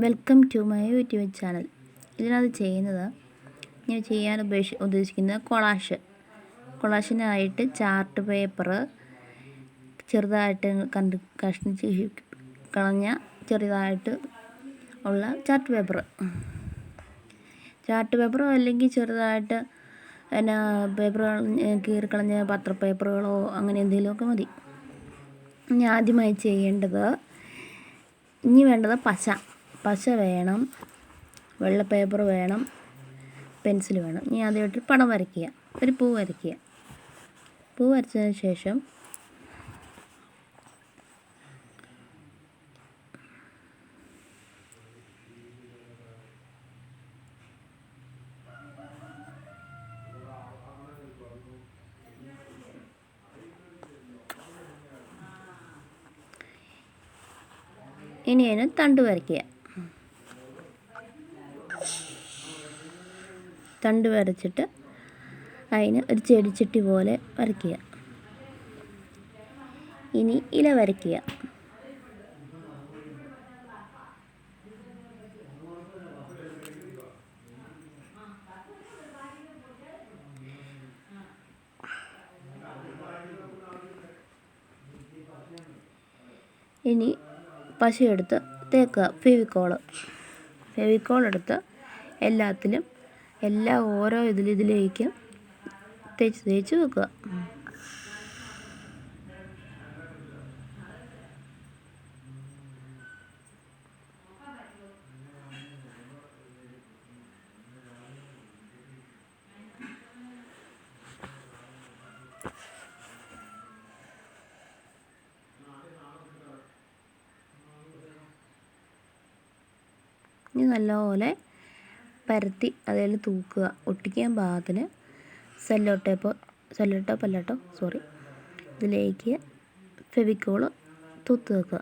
Welcome to my YouTube channel ഇതിനകത്ത് ചെയ്യുന്നത് ഞാൻ ചെയ്യാൻ ഉപേക്ഷ ഉദ്ദേശിക്കുന്നത് കൊളാഷ്. കൊളാഷിനായിട്ട് ചാർട്ട് പേപ്പർ ചെറുതായിട്ട് കണ്ട് കഷ്ണിച്ച് കളഞ്ഞ ചെറുതായിട്ട് ഉള്ള ചാർട്ട് പേപ്പർ. ചാർട്ട് പേപ്പറോ അല്ലെങ്കിൽ ചെറുതായിട്ട് എന്നാ പേപ്പർ കീറിക്കളഞ്ഞ പത്ര പേപ്പറുകളോ അങ്ങനെ എന്തെങ്കിലുമൊക്കെ മതി. ഇനി ആദ്യമായി ചെയ്യേണ്ടത് ഇനി വേണ്ടത് പശ. പശ വേണം വെള്ള പേപ്പർ വേണം പെൻസിൽ വേണം. ഇനി ആദ്യമായിട്ട് പടം വരയ്ക്കുക. ഒരു പൂ വരയ്ക്കുക. പൂ വരച്ചതിന് ശേഷം ഇനി അതിന് തണ്ട് വരയ്ക്കുക. തണ്ട് വരച്ചിട്ട് അതിന് ഒരു ചെടിച്ചട്ടി പോലെ വരയ്ക്കുക. ഇനി ഇല വരയ്ക്കുക. ഇനി പശയെടുത്ത് തേക്കുക. ഫെവിക്കോൾ. ഫെവിക്കോൾ എടുത്ത് എല്ലാത്തിലും എല്ലാ ഓരോ ഇതിലിതിലേക്കും തേച്ച് തേച്ച് വെക്കുക. ഇനി നല്ലപോലെ പരത്തി അതിൽ തൂക്കുക. ഒട്ടിക്കാൻ പാകത്തിന് സെല്ലോ ടേപ്പ് സെല്ലോ ടേപ്പ് അല്ലാട്ടോ സോറി ഇതിലേക്ക് ഫെവിക്കോൾ തൂത്ത് വെക്കുക.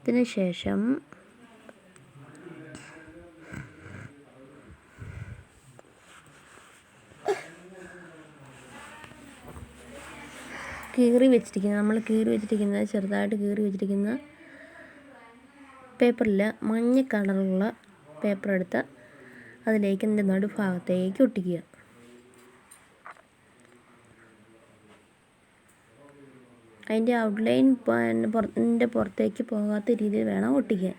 ഇതിന് ശേഷം കീറി വെച്ചിരിക്കുന്ന നമ്മൾ കീറി വെച്ചിരിക്കുന്ന ചെറുതായിട്ട് കീറി വെച്ചിരിക്കുന്ന പേപ്പറിൽ മഞ്ഞ കളറുള്ള പേപ്പർ എടുത്ത് അതിലേക്ക് എന്റെ നടുഭാഗത്തേക്ക് ഒട്ടിക്കുക. അതിന്റെ ഔട്ട്ലൈൻ പുറത്തേക്ക് പോകാത്ത രീതിയിൽ വേണം ഒട്ടിക്കാൻ.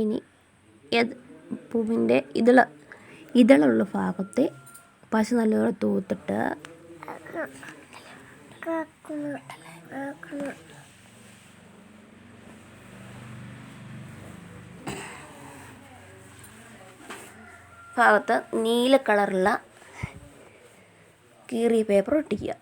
ഇനി പൂവിന്റെ ഇതള ഇതളുള്ള ഭാഗത്തെ പശ നല്ലപോലെ തൂത്തിട്ട് ഭാഗത്ത് നീല കളറുള്ള കീറിയ പേപ്പർ ഒട്ടിക്കുക.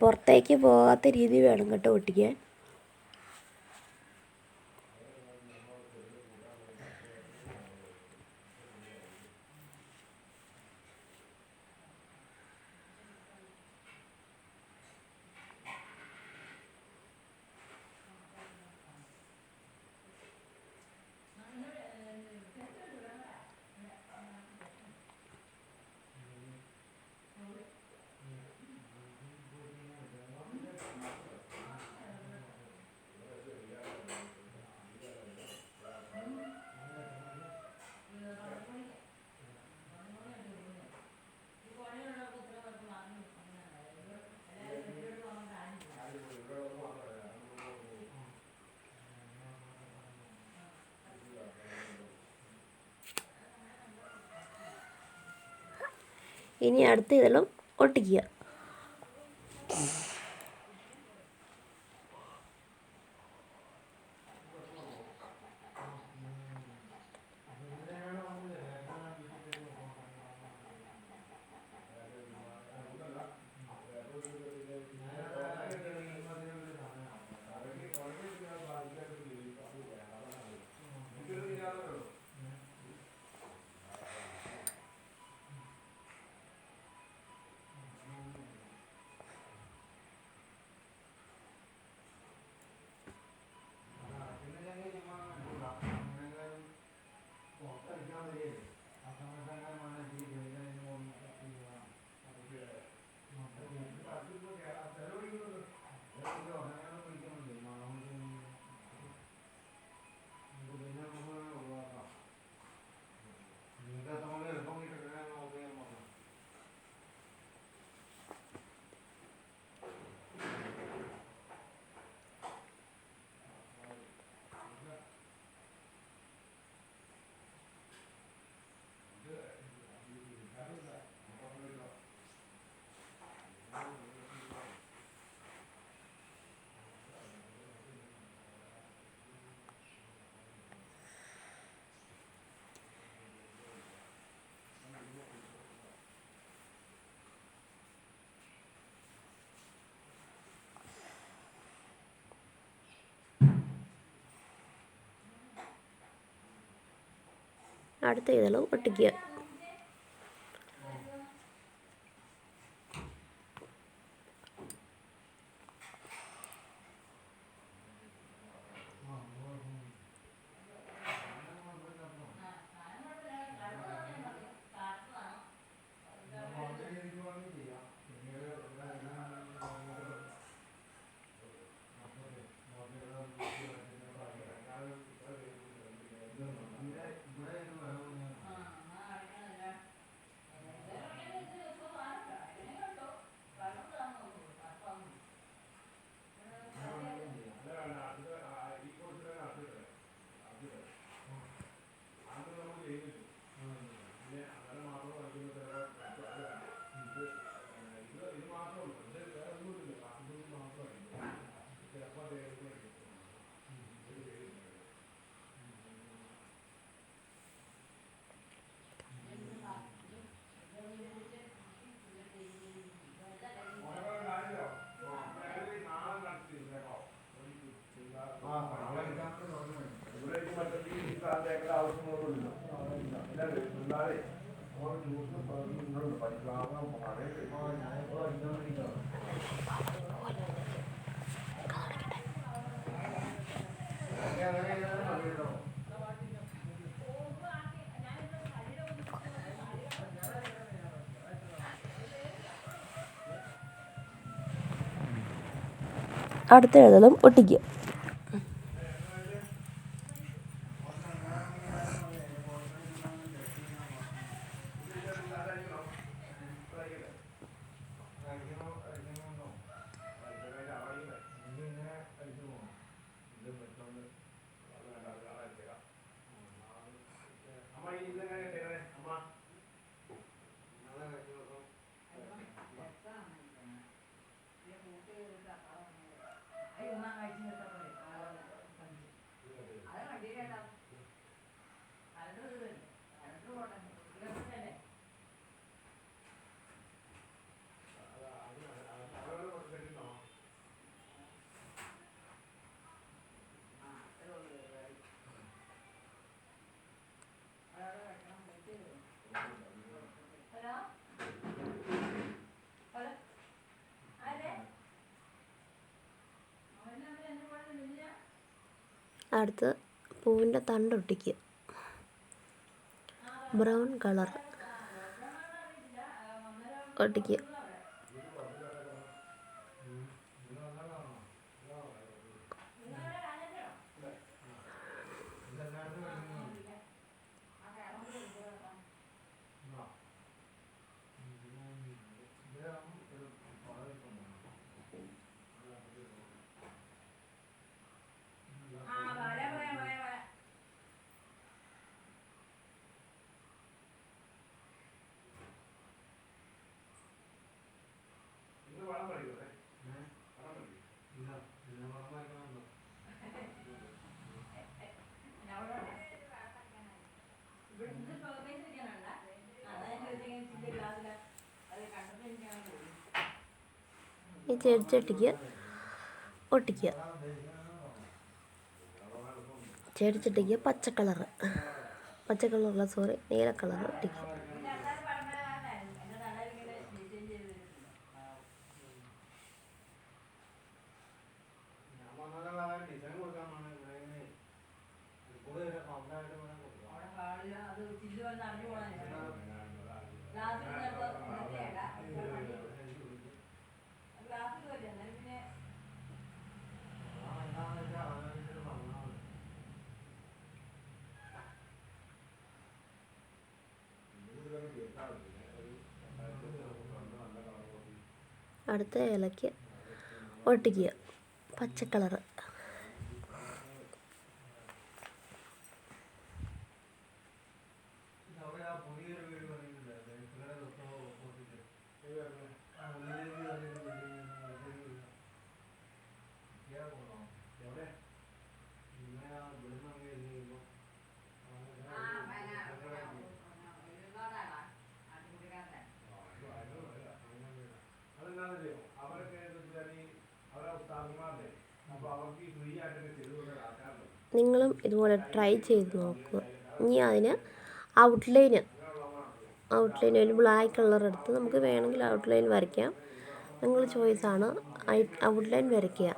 പുറത്തേക്ക് പോകാത്ത രീതി വേണം കേട്ടോ ഒട്ടിക്കാൻ. ഇനി അടുത്ത ഇതെല്ലാം ഒട്ടിക്കുക. അടുത്ത ഇതെല്ലാം ഒട്ടിക്കുക അടുത്ത എഴുതലും ഒട്ടിക്കുക idea about അടുത്ത് പൂവിന്റെ തണ്ട് ഒട്ടിക്കുക ബ്രൗൺ കളർ. ഒട്ടിക്കുക ഈ ചെടിച്ചട്ടിക്ക് ഒട്ടിക്കുക. ചെടിച്ചട്ടിക്ക് പച്ച കളറ്. സോറി നീല കളർ ഒട്ടിക്കുക. അടുത്ത ഇലയ്ക്ക് ഒട്ടിക്കുക. പച്ച കളറ്. നിങ്ങളും ഇതുപോലെ ട്രൈ ചെയ്ത് നോക്കുക ഇനി അതിന് ഔട്ട്ലൈന് ഔട്ട്ലൈൻ ഒരു ബ്ലാക്ക് കളർ എടുത്ത് നമുക്ക് വേണമെങ്കിൽ ഔട്ട്ലൈൻ വരയ്ക്കാം. നിങ്ങളുടെ ചോയ്സാണ് ഔട്ട്ലൈൻ വരയ്ക്കുക.